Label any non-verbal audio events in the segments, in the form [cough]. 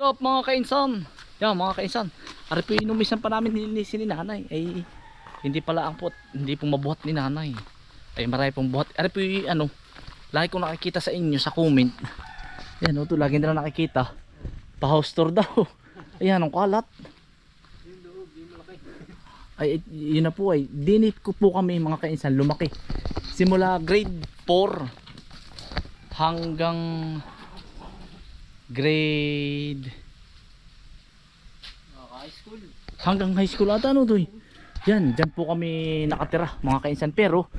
Up mga kainsan? Yan mga kainsan. Ari po inumisan pa namin nilinisin ni nanay. Ay hindi pala ang pot. Hindi pong mabuhat ni nanay. Ay marami pong buhat. Ari po ano. Lagi kong nakikita sa inyo sa comment. Yan o to. Lagi nila nakikita. Pa house tour daw. Ayan ang kalat. Ay yun na po ay. Dinit ko po kami mga kainsan. Lumaki. Simula grade 4 hanggang grade high school. hanggang high school ata ano eh. Yan, dyan po kami nakatira mga kainsan. Pero,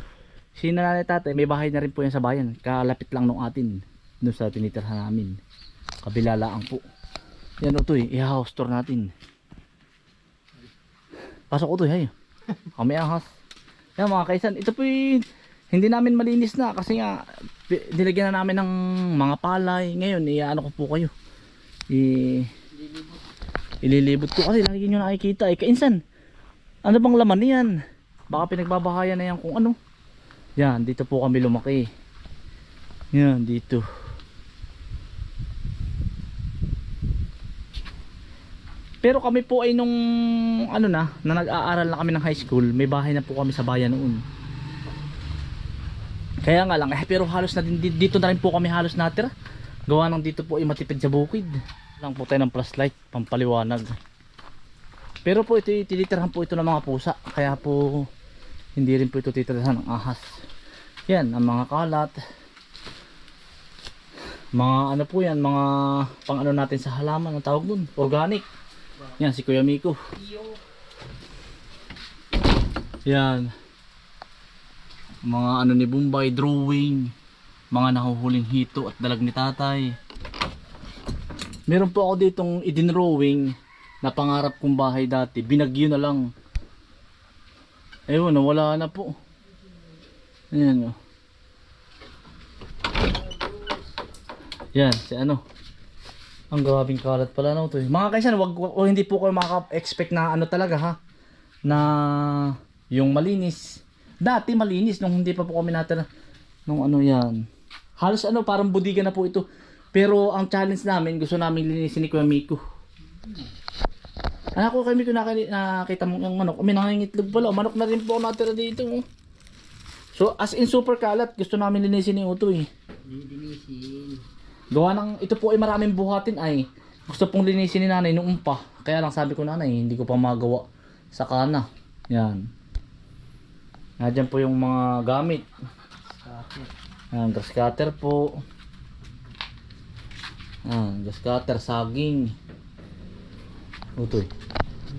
si nanay tatay, may bahay na rin po yan sa bayan. Kalapit lang nung atin. Doon sa tinitirhan namin. Kabila lang po. Yan o to eh, i-house tour natin. Pasok ko to eh, Kami ahas. Yan mga kaisan, ito po yung hindi namin malinis na kasi nga nilagyan na namin ng mga palay. Ngayon, i-ano ko po kayo. I ililibot ko kasi lagi nyo nakikita eh. Kainsan, ano bang laman niyan? Baka pinagbabahayan na yan kung ano. Yan, dito po kami lumaki. Yan, dito. Pero kami po ay nung ano na, na nag-aaral na kami ng high school, may bahay na po kami sa bayan noon. Kaya nga lang, eh, pero halos na din, di- dito na rin po kami halos natira. Gawa ng dito po ay matipid sa bukid. Lang po tayo ng flashlight, pampaliwanag. Pero po ito, titirahan po ito ng mga pusa. Kaya po, hindi rin po ito titirahan ng ahas. Yan, ang mga kalat. Mga ano po yan, mga pang ano natin sa halaman, ang tawag dun, organic. Yan, si Kuya Miko. Yan. Mga ano ni Bombay, drawing. Mga nahuhuling hito at dalag ni tatay. Meron po ako ditong idinrawing na pangarap kong bahay dati. Binagyo na lang. Ewan, nawala na po. Ayan o. Yan, si ano. Ang grabing kalat pala na ito. Mga kaisan, wag, wag, o hindi po kayo maka-expect na ano talaga ha. Na yung malinis. Dati malinis nung hindi pa po kami natira. Nung ano yan. Halos ano, parang budiga na po ito. Pero ang challenge namin, gusto namin linisin ni Kuya Miko. Anak ko kay Miko nakita mo yung manok. May nangingitlog pala. Manok na rin po ako natira dito. oh. So as in super kalat, gusto namin linisin ni Uto eh. Didinisin. Gawa ng, ito po ay maraming buhatin ay gusto pong linisin ni nanay nung umpa. Kaya lang sabi ko nanay, hindi ko pa magawa sa kana. Yan. Nandiyan po yung mga gamit. Sakit. Yan, grass cutter po. Yan, grass cutter, saging. Utoy.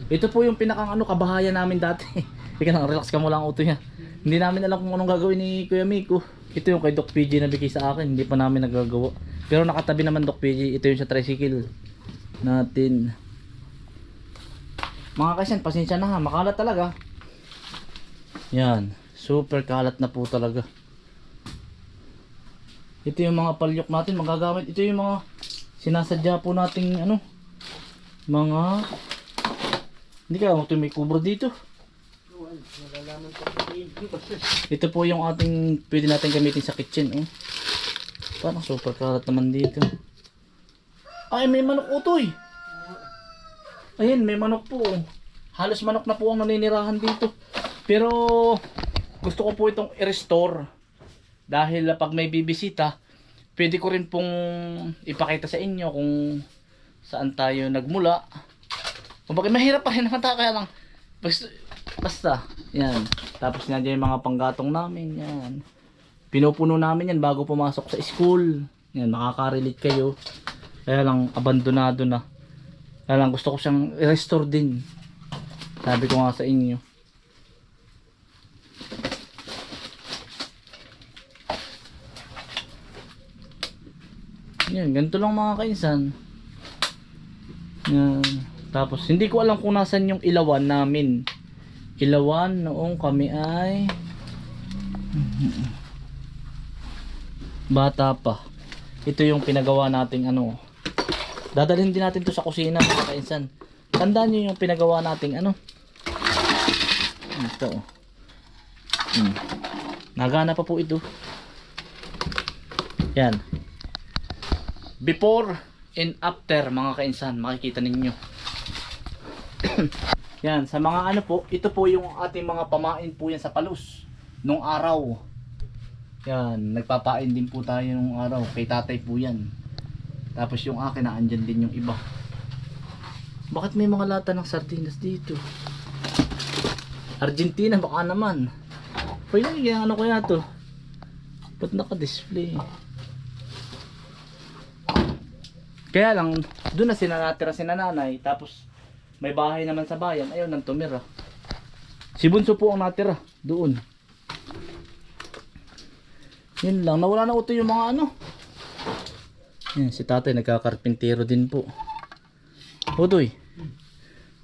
Ito po yung pinakang ano, kabahayan namin dati. [laughs] Ika lang, relax ka mo lang utoy ha. Hindi namin alam kung anong gagawin ni Kuya Miko. Ito yung kay Doc PG na bigay sa akin, hindi pa namin nagagawa. Pero nakatabi naman Doc PG, ito yung sa tricycle natin. Mga kasyan, pasensya na ha, makalat talaga. Yan, super kalat na po talaga. Ito yung mga palyok natin magagamit. Ito yung mga sinasadya po nating ano, mga hindi kaya mo may kubro dito. Ito po yung ating pwede natin gamitin sa kitchen. Oh. Parang super kalat naman dito. Ay, may manok utoy. Ayun, may manok po. oh. Halos manok na po ang naninirahan dito. Pero gusto ko po itong i-restore. Dahil pag may bibisita, pwede ko rin pong ipakita sa inyo kung saan tayo nagmula. Kumbaga mahirap pa rin naman tayo kaya lang. Basta, basta, yan. Tapos nandiyan yung mga panggatong namin, yan. Pinupuno namin yan bago pumasok sa school. Yan, makaka-relate kayo. Kaya lang, abandonado na. Kaya lang, gusto ko siyang i-restore din. Sabi ko nga sa inyo. Yan, ganito lang mga kainsan. Yan. Tapos, hindi ko alam kung nasan yung ilawan namin. Ilawan noong kami ay bata pa. Ito yung pinagawa nating ano. Dadalhin din natin to sa kusina mga kainsan. Tandaan nyo yung pinagawa nating ano. Ito. Hmm. Nagana pa po ito. Yan. Before and after mga kainsan, makikita ninyo. [coughs] yan, sa mga ano po, ito po yung ating mga pamain po yan sa palus. Nung araw. Yan, nagpapain din po tayo nung araw. Kay tatay po yan. Tapos yung akin, naandyan din yung iba. Bakit may mga lata ng sardinas dito? Argentina, baka naman. Pwede, ano kaya to? Ba't naka-display? Kaya lang, doon na sila natira si nanay, tapos may bahay naman sa bayan, ayaw nang tumira. Si Bunso po ang natira, doon. Yun lang, nawala na uto yung mga ano. Yan, si tatay nagkakarpintero din po. Utoy,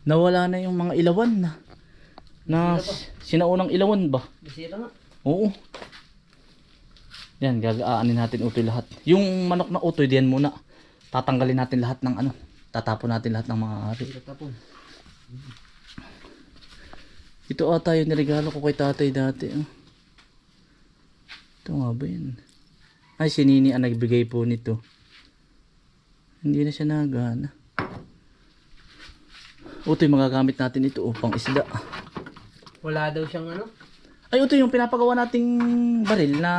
nawala na yung mga ilawan na. Na sinaunang ilawan ba? Nasira nga. Oo. Yan, gagaanin natin utoy lahat. Yung manok na utoy, diyan muna. Tatanggalin natin lahat ng ano. Tatapon natin lahat ng mga ari. Ito ata yung niregalo ko kay tatay dati. ah. Ito nga ba yun? Ay, si Nini ang nagbigay po nito. Hindi na siya nagana. Utoy, magagamit natin ito upang isda. Wala daw siyang ano? Ay, ito yung pinapagawa nating baril na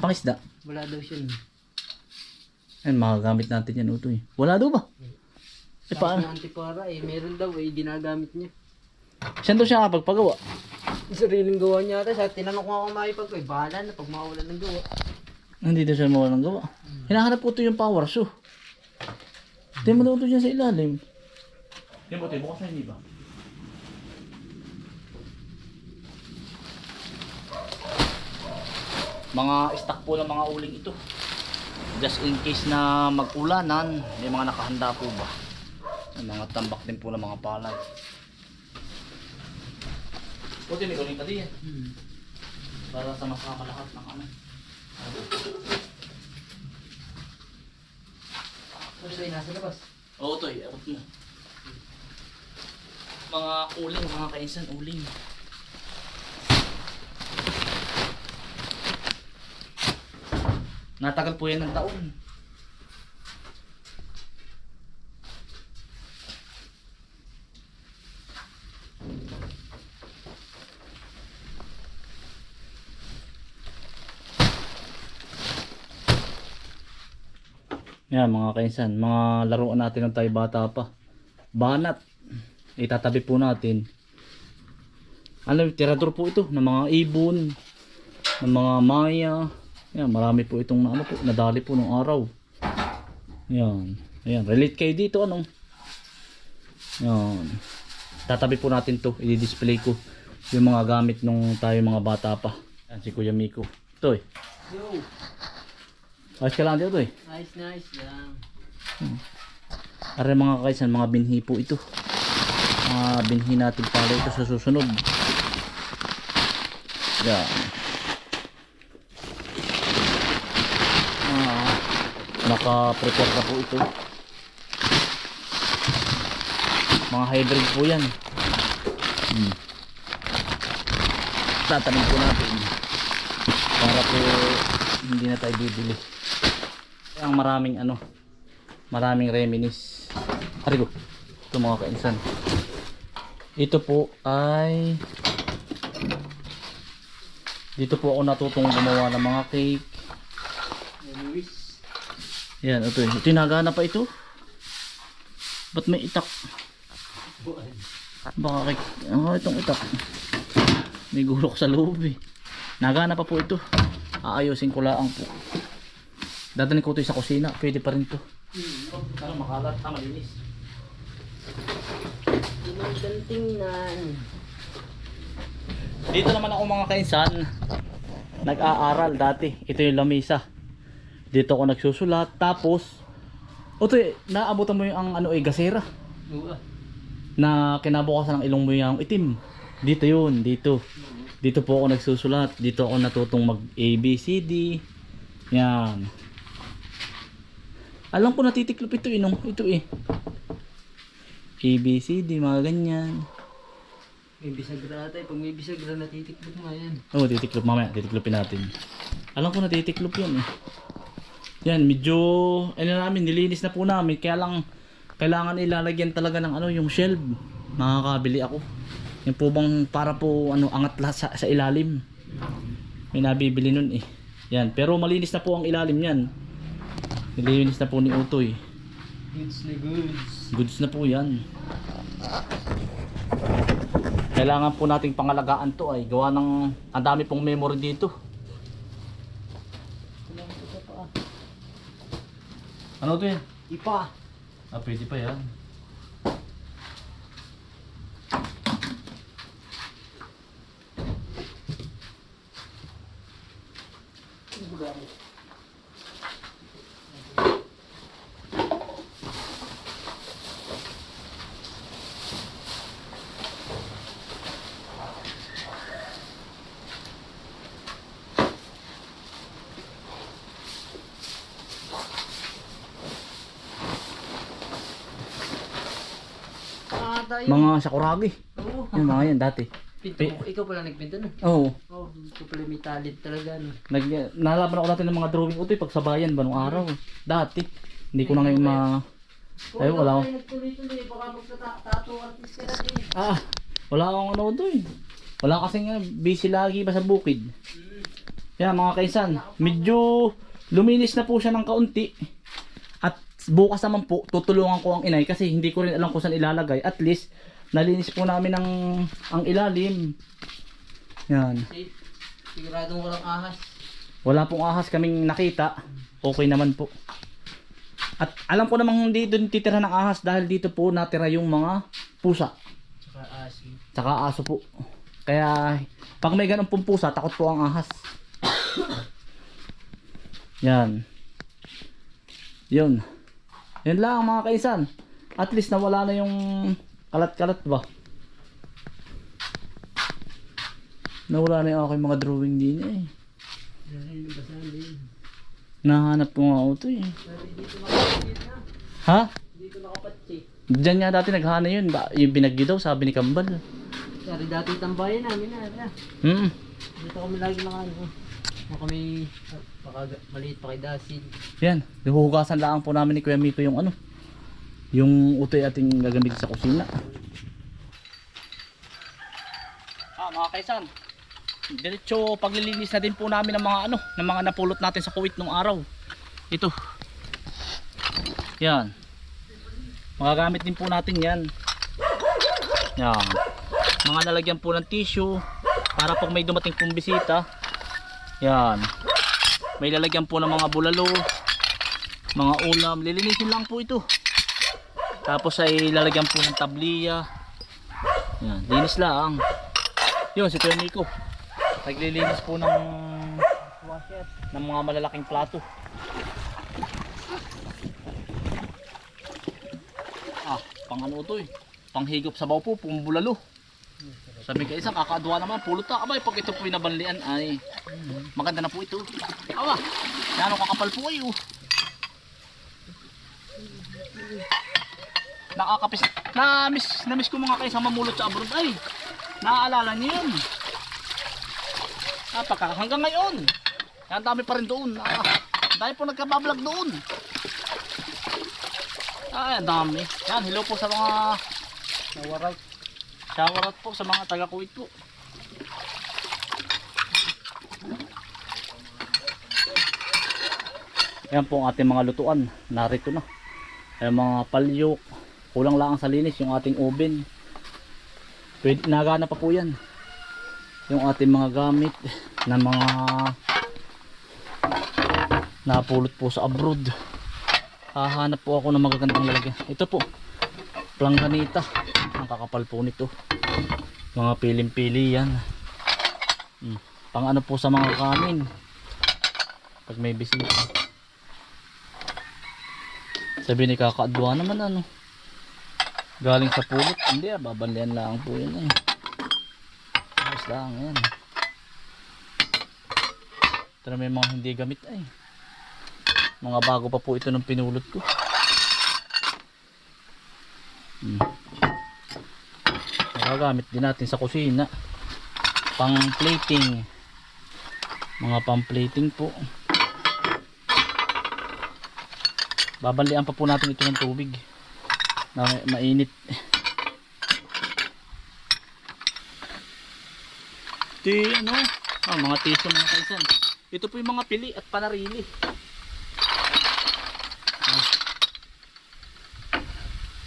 pangisda. Wala daw siyang. Ayun, magagamit natin yan, Utoy. Wala daw ba? Eh, paano? na antipara eh. Meron daw eh. Ginagamit niya. Saan daw siya nakapagpagawa? Sariling gawa niya ata. Sa tinanong ko nga kung makipag eh. Bahala na pag mawalan ng gawa. Hindi daw siya mawala ng gawa. Hinahanap po ito yung power shoe. Hindi mo daw ito dyan sa ilalim. Hindi mo ito, bukas na hindi ba? Mga stock po ng mga uling ito. Just in case na mag-ulanan, may mga nakahanda po ba? May mga tambak din po ng mga palay. Buti may uling ka din yan. Hmm. Para sa masama lahat ng ano. Tapos ay nasa labas. Oo, to, abot mo. Mga uling, mga kainsan, uling. Natagal po yan ng taon. Yan mga kainsan, mga laruan natin ng tayo bata pa. Banat. Itatabi po natin. Ano, tirador po ito ng mga ibon, ng mga maya. Yan, marami po itong ano po, nadali po nung araw. Yan. Ayan, relate kayo dito ano. Yan. Tatabi po natin to, i-display ko yung mga gamit nung tayo mga bata pa. Yan si Kuya Miko. Ito eh. Yo! Ayos ka lang dito eh. Nice, nice lang. Are mga kaisan, mga binhi po ito. Mga binhi natin pala ito sa susunod. Yan. Ah, naka-prepare na po ito. Mga hybrid po yan. Hmm. Tatanim po natin. Para po hindi na tayo bibili. Ang maraming ano, maraming reminis. Arigo. Ito mga kainsan. Ito po ay dito po ako natutong gumawa ng mga cake. Anyways. Yan, ito. Ito yung nagana pa ito. Ba't may itak? Baka cake. Oh, itong itak. May gulok sa loob eh. Nagana pa po ito. Aayusin ko lang po. Dadalhin ko ito sa kusina. Pwede pa rin to. Hmm. Para makalat. Malinis. Magandang tingnan. Dito naman ako mga kainsan, nag-aaral dati. Ito yung lamisa. Dito ako nagsusulat. Tapos, oto eh, naabutan mo yung ang ano eh, gasera. Oo. Na kinabukasan ng ilong mo yung itim. Dito yun, dito. Dito po ako nagsusulat. Dito ako natutong mag A, B, C, D. Yan. Alam ko natitiklop ito eh, nung ito eh. A, B, C, D, mga ganyan. May bisagra ata eh. Pag may bisagra natitikbog mo yan. Oo, oh, titiklop mamaya. Titiklopin natin. Alam ko na titiklop yan eh. Yan, medyo, ano namin, nilinis na po namin. Kaya lang, kailangan ilalagyan talaga ng ano, yung shelf. Nakakabili ako. Yung po bang para po ano, angat lahat sa, sa ilalim. May nabibili nun eh. Yan, pero malinis na po ang ilalim yan. Nilinis na po ni Utoy. Goods na goods. Goods na po yan. Kailangan po nating pangalagaan to ay gawa ng ang dami pong memory dito. Ano to yan? Ipa. Ah, pwede pa yan. Ah, tayo. Mga sakuragi. Oo. Yung mga yan dati. Pinto mo. Ikaw pala nagpinto na. Oo. Oo. ikaw pala may talent talaga, no? Nag, nalaban ako dati ng mga drawing utoy pag sa bayan ba nung araw. Dati. Hindi ko na ngayon ma... Ay, wala ako. Nagtuloy-tuloy. Baka magtatato artist ka natin. Ah, wala akong ano doon. Wala kasing uh, busy lagi ba sa bukid. Kaya mga kaisan, medyo luminis na po siya ng kaunti. Bukas naman po, tutulungan ko ang inay kasi hindi ko rin alam kung saan ilalagay. At least, nalinis po namin ang, ang ilalim. Yan. Siguradong walang ahas. Wala pong ahas kaming nakita. Okay naman po. At alam ko namang hindi doon titira ng ahas dahil dito po natira yung mga pusa. Tsaka asin. Tsaka aso po. Kaya pag may ganun pong pusa, takot po ang ahas. [coughs] Yan. Yun. Yun lang mga kaisan. At least nawala na yung kalat-kalat ba. Nawala na yung aking mga drawing din eh. Nahanap ko nga ito eh. Ha? Dito nakapatid. Diyan nga dati naghana yun. Ba, yung binagyo daw, sabi ni Kambal. Sorry, dati tambayan namin na. Hmm. Dito kami lagi ano. Kung kami baka maliit pa kay Dasid. Yan. Huhugasan lang po namin ni Kuya Miko yung ano. Yung utoy ating gagamitin sa kusina. Ah, mga kaisan. Diretso paglilinis na din po namin ng mga ano, ng mga napulot natin sa kuwit nung araw. Ito. Yan. Magagamit din po natin yan. Yan. Mga lalagyan po ng tissue para pag may dumating pong bisita. Yan. May lalagyan po ng mga bulalo, mga ulam. Lilinisin lang po ito. Tapos ay lalagyan po ng tabliya. Yan, linis lang. Yun, si Kuya Nico. Naglilinis po ng Washer. ng mga malalaking plato. Ah, pang ano to eh. Panghigop sa baw po, pong bulalo. Sabi ka isang kakadwa naman, pulot ta. Abay, pag ito po nabanlian ay maganda na po ito. Aba, yan ang kakapal po ay oh. Nakakapis. Na-miss, na-miss ko mga kayo sa mamulot sa abroad ay. Naaalala niyo yun. Napaka, hanggang ngayon. Yan dami pa rin doon. Ah, dahil po nagkabablog doon. Ay, ang dami. Yan, hello po sa mga Nawaray. Shower out po sa mga taga Kuwait po. Yan po ang ating mga lutuan. Narito na. Ay mga palyok. Kulang lang sa linis yung ating oven. Pwede, nagana pa po yan. Yung ating mga gamit na mga napulot po sa abroad. Hahanap po ako ng magagandang lalagyan. Ito po. Plangganita. Kakapal po nito. Mga pilim-pili yan. Hmm. Pang ano po sa mga kanin. Pag may bisita. Sabi ni kakadwa naman ano. Galing sa pulot. Hindi ah, babanlian lang po yun eh. Ayos lang yan. Ito na may mga hindi gamit ay. Mga bago pa po ito nung pinulot ko. Hmm. Magagamit din natin sa kusina. Pang plating. Mga pang plating po. Babalian pa po natin ito ng tubig. Na mainit. Yung ano, ah, mga tiso mga kaisan. Ito po yung mga pili at panarili.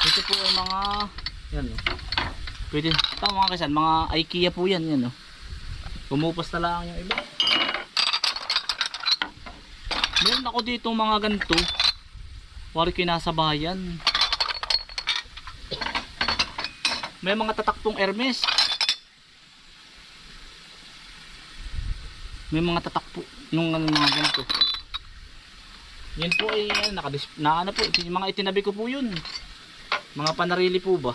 Ito po yung mga, yan oh. Pwede, ito mga kaisan, mga IKEA po yan, yan oh. Umupas na lang yung iba. Meron ako dito mga ganito. Wari kinasabayan. May mga tatak pong Hermes. May mga tatak po nung ano, mga ganito. Yan po ay ano, nakadis na ano po, yung mga itinabi ko po yun. Mga panarili po ba?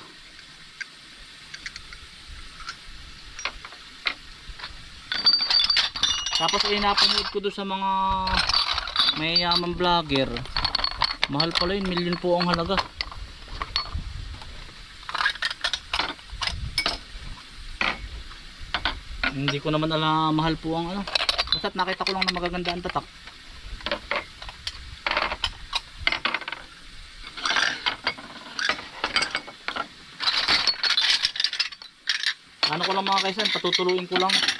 Tapos ay napanood ko doon sa mga mayayaman vlogger. Mahal pala yun, million po ang halaga. Hindi ko naman alam mahal po ang ano. Basta't nakita ko lang na magaganda ang tatak. Ano ko lang mga kaisan, patutuluin ko lang.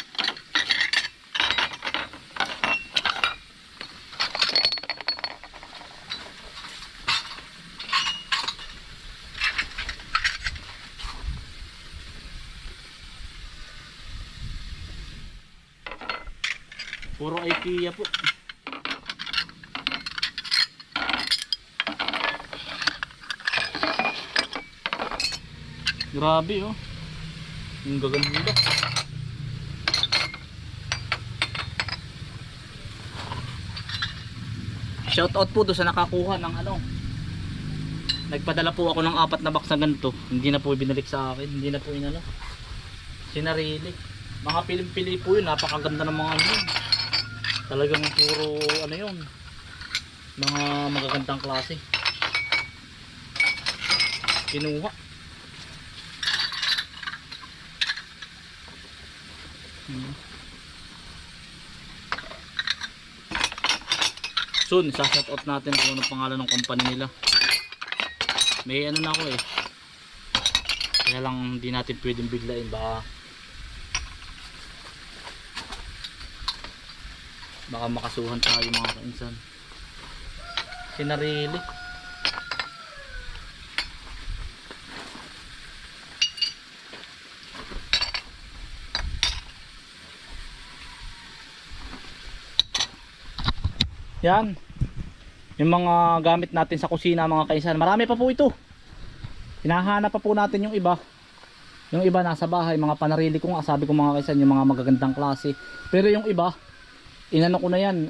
Puro IKEA po. Grabe oh. Ang gaganda. Shout out po do sa nakakuha ng ano. Nagpadala po ako ng apat na box na ganito. Hindi na po binalik sa akin. Hindi na po inano. Sinarili. Mga pilim-pili po yun. Napakaganda ng mga ano. Talagang puro ano yun. Mga magagandang klase. Kinuha. Hmm. Soon, sashout out natin kung anong pangalan ng company nila. May ano na ako eh. Kaya lang hindi natin pwedeng biglain baka baka makasuhan tayo mga kainsan. Sinarili. Yan. Yung mga gamit natin sa kusina mga kaisan. Marami pa po ito. Hinahanap pa po natin yung iba. Yung iba nasa bahay, mga panarili ko nga, ko mga kaisan, yung mga magagandang klase. Pero yung iba, inano ko na yan,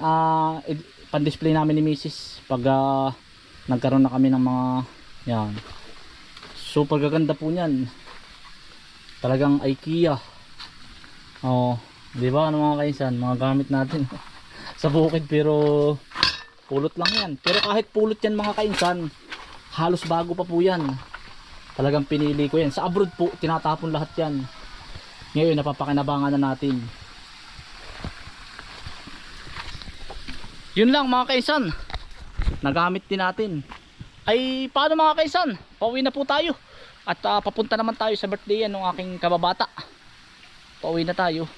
ed- pan-display namin ni Mrs. Pag ah, nagkaroon na kami ng mga, yan. Super gaganda po niyan. Talagang IKEA. Oh, di ba ano mga kaisan, mga gamit natin [laughs] sa bukid pero pulot lang yan. Pero kahit pulot yan mga kainsan, halos bago pa po yan. Talagang pinili ko yan. Sa abroad po, tinatapon lahat yan. Ngayon, napapakinabangan na natin. Yun lang mga kaisan. Nagamit din natin. Ay, paano mga kaisan? Pauwi na po tayo. At ah, papunta naman tayo sa birthday yan ng aking kababata. Pauwi na tayo.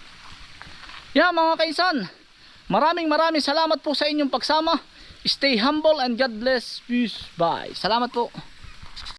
Yeah mga kaisan. Maraming maraming salamat po sa inyong pagsama. Stay humble and God bless. Peace. Bye. Salamat po.